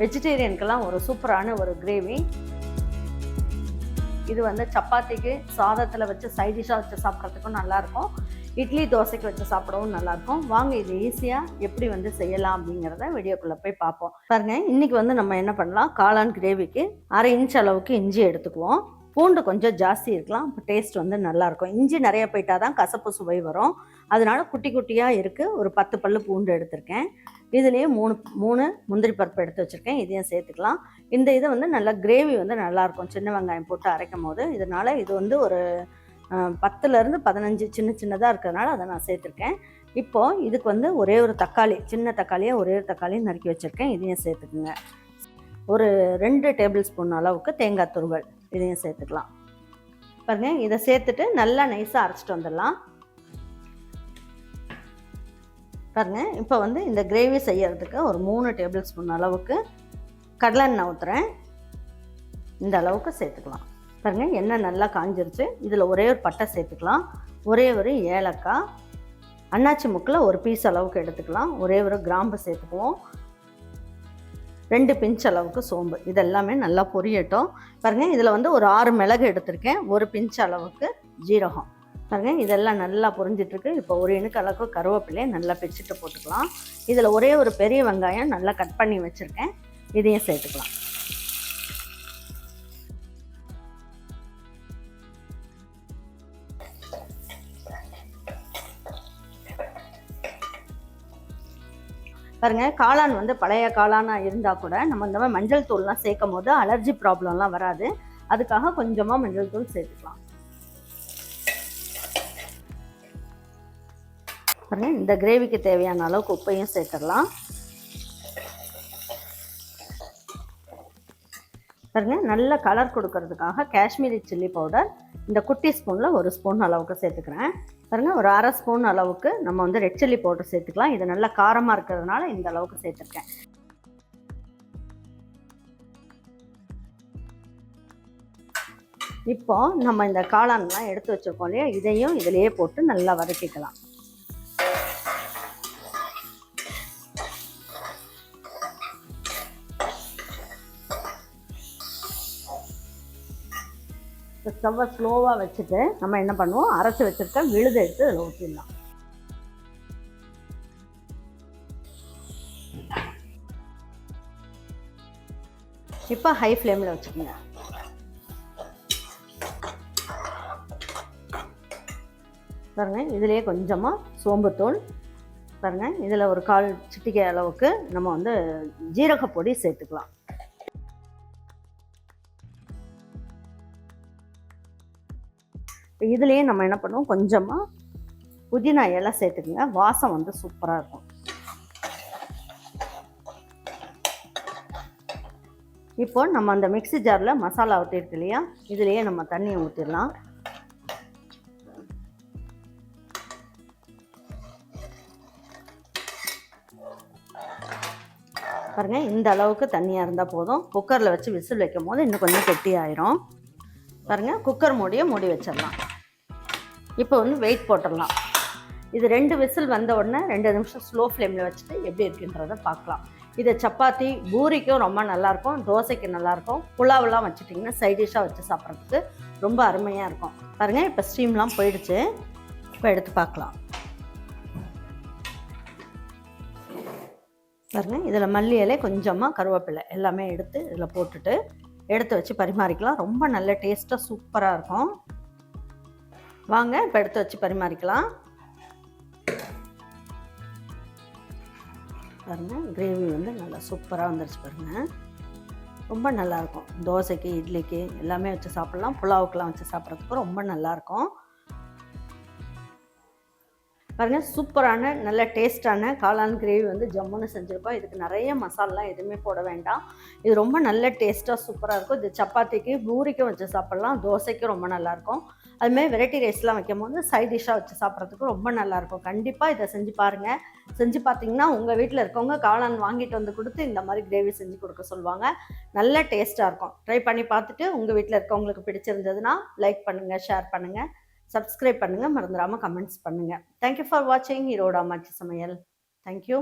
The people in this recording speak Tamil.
வெஜிடேரியனுக்கெல்லாம் ஒரு சூப்பரான ஒரு கிரேவி. இது வந்து சப்பாத்திக்கு சாதத்தில் வச்சு சைட் டிஷ்ஷாக வச்சு சாப்பிட்றதுக்கும் நல்லாயிருக்கும். இட்லி தோசைக்கு வச்சு சாப்பிடவும் நல்லாயிருக்கும். வாங்க இது ஈஸியாக எப்படி வந்து செய்யலாம் அப்படிங்கிறத வீடியோக்குள்ளே போய் பார்ப்போம். பாருங்க இன்றைக்கி வந்து நம்ம என்ன பண்ணலாம்? காளான் கிரேவிக்கு அரை இன்ச் அளவுக்கு இஞ்சி எடுத்துக்குவோம். பூண்டு கொஞ்சம் ஜாஸ்தி இருக்கலாம் அப்போ டேஸ்ட் வந்து நல்லாயிருக்கும். இஞ்சி நிறைய போயிட்டா தான் கசப்பு சுவை வரும். அதனால குட்டி குட்டியாக இருக்குது ஒரு பத்து பல்லு பூண்டு எடுத்திருக்கேன். இதுலேயே மூணு மூணு முந்திரி பருப்பு எடுத்து வச்சுருக்கேன். இதையும் சேர்த்துக்கலாம். இந்த இது வந்து நல்லா கிரேவி வந்து நல்லாயிருக்கும் சின்ன வெங்காயம் போட்டு அரைக்கும் போது இதனால் இது வந்து ஒரு பத்துலேருந்து பதினஞ்சு சின்ன சின்னதாக இருக்கிறதுனால அதை நான் சேர்த்துருக்கேன். இப்போது இதுக்கு வந்து ஒரே ஒரு தக்காளி சின்ன தக்காளியை ஒரே ஒரு தக்காளியை நறுக்கி வச்சுருக்கேன். இதையும் சேர்த்துக்குங்க. ஒரு ரெண்டு டேபிள் ஸ்பூன் அளவுக்கு தேங்காய் துருவல். இதையும் சேர்த்துக்கலாம். பாருங்கள் இதை சேர்த்துட்டு நல்லா நைஸாக அரைச்சிட்டு வந்துடலாம். பாருங்கள் இப்போ வந்து இந்த கிரேவி செய்யறதுக்கு ஒரு மூணு டேபிள் ஸ்பூன் அளவுக்கு கடலெண்ணெய் ஊற்றுறேன் இந்த அளவுக்கு சேர்த்துக்கலாம். பாருங்கள் எண்ணெய் நல்லா காஞ்சிருச்சு. இதில் ஒரே ஒரு பட்டை சேர்த்துக்கலாம். ஒரே ஒரு ஏலக்காய். அன்னாச்சி முக்கில் ஒரு பீஸ் அளவுக்கு எடுத்துக்கலாம். ஒரே ஒரு கிராம்பு சேர்த்துக்குவோம். ரெண்டு பிஞ்ச் அளவுக்கு சோம்பு. இதெல்லாமே நல்லா பொரியட்டும். பாருங்கள் இதில் வந்து ஒரு ஆறு மிளகு எடுத்திருக்கேன். ஒரு பிஞ்ச் அளவுக்கு ஜீரகம். பாருங்கள் இதெல்லாம் நல்லா பொரிஞ்சிட்ருக்கு. இப்போ ஒரு இணுக்கு அளவுக்கு கருவேப்பிலையை நல்லா பிச்சுட்டு போட்டுக்கலாம். இதில் ஒரே ஒரு பெரிய வெங்காயம் நல்லா கட் பண்ணி வச்சுருக்கேன். இதையும் சேர்த்துக்கலாம். பாருங்க காளான் வந்து பழைய காளானாக இருந்தால் கூட நம்ம இந்த மாதிரி மஞ்சள் தூள்லாம் சேர்க்கும் போது அலர்ஜி ப்ராப்ளம்லாம் வராது. அதுக்காக கொஞ்சமாக மஞ்சள் தூள் சேர்த்துக்கலாம். அப்புறம் இந்த கிரேவிக்கு தேவையான அளவுக்கு உப்பையும் சேர்த்துடலாம். பாருங்க நல்ல கலர் கொடுக்கறதுக்காக காஷ்மீரி சில்லி பவுடர் இந்த குட்டி ஸ்பூனில் ஒரு ஸ்பூன் அளவுக்கு சேர்த்துக்கிறேன். பாருங்க ஒரு அரை ஸ்பூன் அளவுக்கு நம்ம வந்து ரெட் சில்லி பவுடர் சேர்த்துக்கலாம். இது நல்லா காரமாக இருக்கிறதுனால இந்த அளவுக்கு சேர்த்துருக்கேன். இப்போ நம்ம இந்த காளான்லாம் எடுத்து வச்சுருக்கோம் இல்லையா இதையும் இதிலையே போட்டு நல்லா வதக்கிக்கலாம். ஸ்டவ்வை ஸ்லோவாக வச்சுட்டு நம்ம என்ன பண்ணுவோம்? அரைச்சி வச்சுருக்க விழுதை எடுத்து அதில் ஊற்றிடலாம் இப்போ ஹை ஃப்ளேமில் வச்சுக்கோங்க. பாருங்கள் இதுலேயே கொஞ்சமாக சோம்புத்தூள் பாருங்கள் இதில் ஒரு கால் சிட்டிக்கை அளவுக்கு நம்ம வந்து ஜீரகப்பொடி சேர்த்துக்கலாம். இப்போ இதுலேயே நம்ம என்ன பண்ணுவோம்? கொஞ்சமாக புதினா இலை சேர்த்துக்குங்க. வாசம் வந்து சூப்பராக இருக்கும். இப்போ நம்ம அந்த மிக்சி ஜாரில் மசாலா ஊற்றிருக்கு இல்லையா? இதுலேயே நம்ம தண்ணியை ஊற்றிடலாம் பாருங்கள் இந்த அளவுக்கு தண்ணியாக இருந்தால் போதும். குக்கரில் வச்சு விசில் வைக்கும் போது இன்னும் கொஞ்சம் கெட்டி ஆயிரும் பாருங்கள் குக்கர் மூடியை மூடி வச்சிடலாம். இப்போ வந்து வெயிட் போட்டுடலாம். இது ரெண்டு விசில் வந்த உடனே ரெண்டு நிமிஷம் ஸ்லோ ஃப்ளேமில் வச்சுட்டு எப்படி இருக்குன்றத பார்க்கலாம். இது சப்பாத்தி பூரிக்கும் ரொம்ப நல்லாயிருக்கும் தோசைக்கு நல்லாயிருக்கும். புலாவெல்லாம் வச்சுட்டிங்கன்னா சைட் டிஷ்ஷாக வச்சு சாப்பிட்றதுக்கு ரொம்ப அருமையாக இருக்கும். பாருங்கள் இப்போ ஸ்டீம்லாம் போயிடுச்சு. இப்போ எடுத்து பார்க்கலாம். பாருங்கள் இதில் மல்லி இலை கொஞ்சமாக கருவேப்பிலை எல்லாமே எடுத்து இதில் போட்டுட்டு எடுத்து வச்சு பரிமாறிக்கலாம். ரொம்ப நல்ல டேஸ்ட்டாக சூப்பராக இருக்கும். வாங்க இப்போ எடுத்து வச்சு பரிமாறிக்கலாம். பாருங்கள் கிரேவி வந்து நல்லா சூப்பராக வந்துருச்சு பாருங்கள் ரொம்ப நல்லாயிருக்கும் தோசைக்கு இட்லிக்கு எல்லாமே வச்சு சாப்பிட்லாம். புலாவுக்கெலாம் வச்சு சாப்பிட்றதுக்கு ரொம்ப நல்லாயிருக்கும் பாருங்கள் சூப்பரான நல்ல டேஸ்டான காளான் கிரேவி வந்து ஜம்முன்னு செஞ்சுருக்கோம். இதுக்கு நிறைய மசாலாலாம் எதுவுமே போட வேண்டாம். இது ரொம்ப நல்ல டேஸ்ட்டாக சூப்பராக இருக்கும். இது சப்பாத்திக்கு பூரிக்கும் வச்சு சாப்பிட்லாம். தோசைக்கும் ரொம்ப நல்லாயிருக்கும். அதுமாதிரி வெரைட்டி ரைஸ்லாம் வைக்கும் போது சைட் டிஷ்ஷாக வச்சு சாப்பிட்றதுக்கு ரொம்ப நல்லாயிருக்கும். கண்டிப்பாக இதை செஞ்சு பாருங்கள் செஞ்சு பார்த்தீங்கன்னா உங்கள் வீட்டில் இருக்கவங்க காளான் வாங்கிட்டு வந்து கொடுத்து இந்த மாதிரி கிரேவி செஞ்சு கொடுக்க சொல்லுவாங்க. நல்ல டேஸ்ட்டாக இருக்கும். ட்ரை பண்ணி பார்த்துட்டு உங்கள் வீட்டில் இருக்கவங்களுக்கு பிடிச்சிருந்ததுன்னா லைக் பண்ணுங்கள் ஷேர் பண்ணுங்கள் சப்ஸ்கிரைப் பண்ணுங்கள் மறந்துடாமல் கமெண்ட்ஸ் பண்ணுங்கள் தேங்க்யூ ஃபார் வாட்சிங் ஈரோடு அம்மாச்சி சமையல். தேங்க்யூ